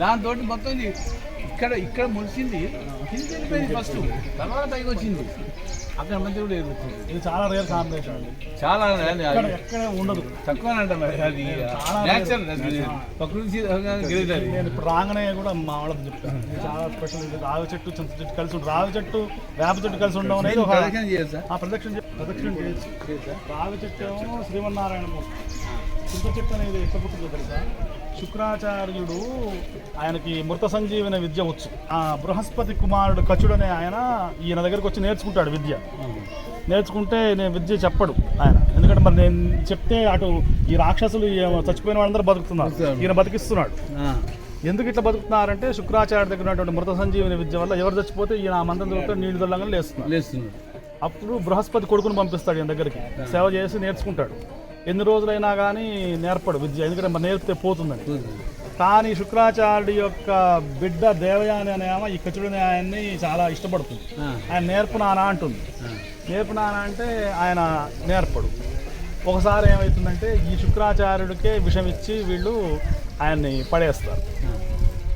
దాంతో మొత్తం ఇక్కడ ఇక్కడ ములిసింది. కింద ఫస్ట్ తర్వాత పైకి వచ్చింది. అక్కడ మంచి కూడా ఎదుగుతుంది ఇది చాలా రేర్ కాంబినేషన్ అండి. చాలా ఎక్కడ ఉండదు. తక్కువ అది. ప్రకృతి నేను ఇప్పుడు రాగానే కూడా మా వాళ్ళకి చెప్తాను చాలా స్పెషల్ ఇది. రావి చెట్టు చింత చెట్టు కలిసి రావి చెట్టు వేప చెట్టు కలిసి ఉండడం అనేది ఒక ప్రదక్షిణ చేయొచ్చా? ఆ ప్రదక్షిణ ప్రదక్షిణ చేయొచ్చు. రావి చెట్టు ఏమో శ్రీమన్నారాయణ చింత చెట్టు అనేది ఎక్కడ పుట్టిందో తెలుసా? శుక్రాచార్యుడు ఆయనకి మృత సంజీవన విద్య వచ్చు. ఆ బృహస్పతి కుమారుడు కచుడు అనే ఆయన ఈయన దగ్గరికి వచ్చి నేర్చుకుంటాడు విద్య. నేర్చుకుంటే నేను విద్య చెప్పడు ఆయన. ఎందుకంటే మరి నేను చెప్తే అటు ఈ రాక్షసులు చచ్చిపోయిన వాళ్ళందరూ బతుకుతున్నారు. ఈయన బతికిస్తున్నాడు. ఎందుకు ఇట్లా బతుకుతున్నారంటే శుక్రాచార్య దగ్గర ఉన్నటువంటి మృత సంజీవని విద్య వల్ల ఎవరు చచ్చిపోతే ఈయన ఆ మంత్రం చదివితే నీళ్ళు దొల్లంగా లేస్తున్నారు లేస్తున్నాడు. అప్పుడు బృహస్పతి కొడుకుని పంపిస్తాడు ఈయన దగ్గరికి. సేవ చేసి నేర్చుకుంటాడు. ఎన్ని రోజులైనా కానీ నేర్పడు విద్య. ఎందుకంటే మరి నేర్పితే పోతుందని. కానీ శుక్రాచార్యుడి యొక్క బిడ్డ దేవయాని అనే ఆమె ఈ కచుడని ఆయన్ని చాలా ఇష్టపడుతుంది. ఆయన నేర్పు నానా అంటుంది. నేర్పు నానా అంటే ఆయన నేర్పడు. ఒకసారి ఏమవుతుందంటే ఈ శుక్రాచార్యుడికే విషం ఇచ్చి వీళ్ళు ఆయన్ని పడేస్తారు.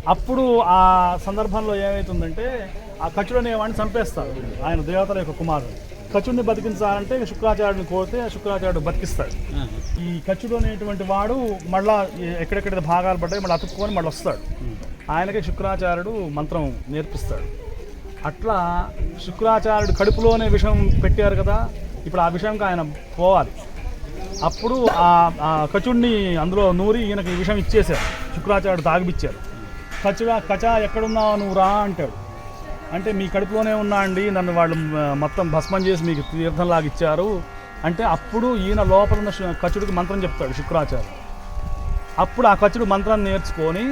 అప్పుడు ఆ సందర్భంలో ఏమవుతుందంటే ఆ కచుడు అనేవాడిని చంపేస్తారు. ఆయన దేవతల యొక్క కుమారుడు. కచుడిని బతికించాలంటే శుక్రాచార్యుడిని కోరితే శుక్రాచార్యుడు బతికిస్తాడు. ఈ కచుడు అనేటువంటి వాడు మళ్ళా ఎక్కడెక్కడ భాగాలు పడ్డాయి మళ్ళీ అతుక్కొని మళ్ళీ వస్తాడు. ఆయనకే శుక్రాచార్యుడు మంత్రం నేర్పిస్తాడు. అట్లా శుక్రాచార్యుడు కడుపులోనే విషం పెట్టారు కదా ఇప్పుడు ఆ విషయంకి ఆయన పోవాలి. అప్పుడు ఆ కచుడిని అందులో నూరి ఈయనకి ఈ విషయం ఇచ్చేశారు. శుక్రాచార్యుడు తాగిపిచ్చారు. కచుడా కచా ఎక్కడున్నావు? నువ్వు రా అంటాడు. అంటే మీ కడుపులోనే ఉన్నా అండి నన్ను వాళ్ళు మొత్తం భస్మం చేసి మీకు తీర్థంలాగా ఇచ్చారు. అంటే అప్పుడు ఈయన లోపల ఉన్న కచుడికి మంత్రం చెప్తాడు శుక్రాచార్యుడు. అప్పుడు ఆ కచుడు మంత్రాన్ని నేర్చుకొని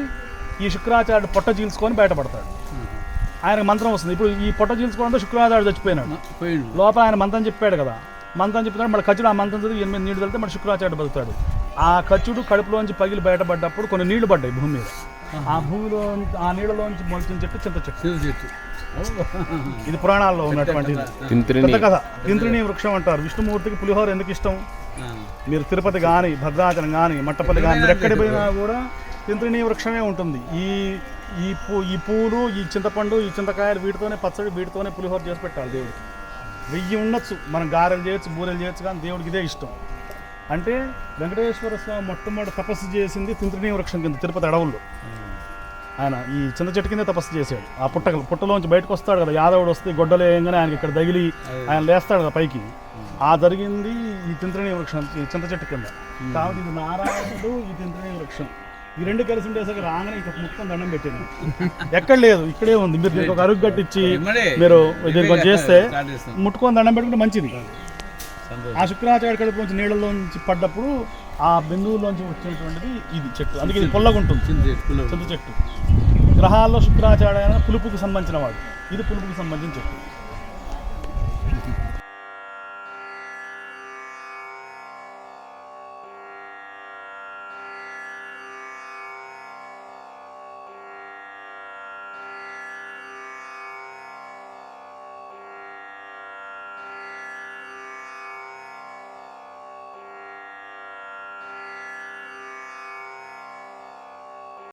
ఈ శుక్రాచార్యుడు పొట్ట చీల్చుకొని బయటపడతాడు. ఆయనకు మంత్రం వస్తుంది. ఇప్పుడు ఈ పొట్ట చీల్చుకోవడంతో శుక్రాచార్యుడు చచ్చిపోయినాడు. లోపల ఆయన మంత్రం చెప్పాడు కదా. మంత్రం చెప్పినాడు మళ్ళీ కచుడు ఆ మంత్రం చదివి ఎనిమిది నీళ్ళు తలితే మళ్ళీ శుక్రాచార్యుడు బతుకుతాడు. ఆ కచుడు కడుపులోంచి పగిలి బయటపడ్డప్పుడు కొన్ని నీళ్ళు పడ్డాయి భూమి మీద. ఆ భూమిలో ఆ నీళ్ళలోంచి మొలిచిన చెట్టు చింత చెట్టు. ఇది పురాణాల్లో ఉన్నటువంటి కథ. తింత్రిణి. వృక్షం అంటారు. విష్ణుమూర్తికి పులిహోర ఎందుకు ఇష్టం. మీరు తిరుపతి కానీ భద్రాచలం కానీ మట్టపల్లి కానీ మీరు ఎక్కడికి పోయినా కూడా తింత్రిణి వృక్షమే ఉంటుంది. ఈ ఈ పూ ఈ పూలు ఈ చింతపండు ఈ చింతకాయలు వీటితోనే పచ్చడి వీటితోనే పులిహోర చేసి పెట్టాలి దేవుడికి. వెయ్యి ఉండొచ్చు. మనం గారెలు చేయొచ్చు బూరెలు చేయొచ్చు కానీ దేవుడికి ఇదే ఇష్టం. అంటే వెంకటేశ్వర స్వామి మొట్టమొదటి తపస్సు చేసింది తింత్రిణి వృక్షం కింద తిరుపతి అడవుల్లో. ఆయన ఈ చింత చెట్టు కిందే తపస్సు చేశాడు. ఆ పుట్ట పుట్టలోంచి బయటకు వస్తాడు కదా యాదవుడు వస్తే గొడ్డలు వేయంగానే ఆయనకి ఇక్కడ తగిలి ఆయన లేస్తాడు కదా పైకి. ఆ జరిగింది ఈ తింత్రిణి వృక్షం ఈ చింత చెట్టు కింద. కాబట్టి ఇది నారాయణుడు ఈ తింత్రిణి వృక్షం. ఈ రెండు కలిసి ఉండేసరికి రాగానే ఇక ముక్తం దండం పెట్టింది. ఎక్కడ లేదు ఇక్కడే ఉంది. మీరు ఒక అరుగు కట్టించి. మీరు చేస్తే. ముట్టుకొని దండం పెట్టుకుంటే మంచిది. ఆ శుక్రాచార్య కడుపులోంచి నీళ్ళలోంచి పడ్డప్పుడు ఆ బిందువులోంచి వచ్చేటువంటిది ఇది చెట్టు. అందుకే ఇది పొల్లగా ఉంటుంది. చింత చెట్టు గ్రహాల్లో శుక్రాచార్య పులుపుకి సంబంధించిన వాడు. ఇది పులుపుకి సంబంధించిన చెట్టు.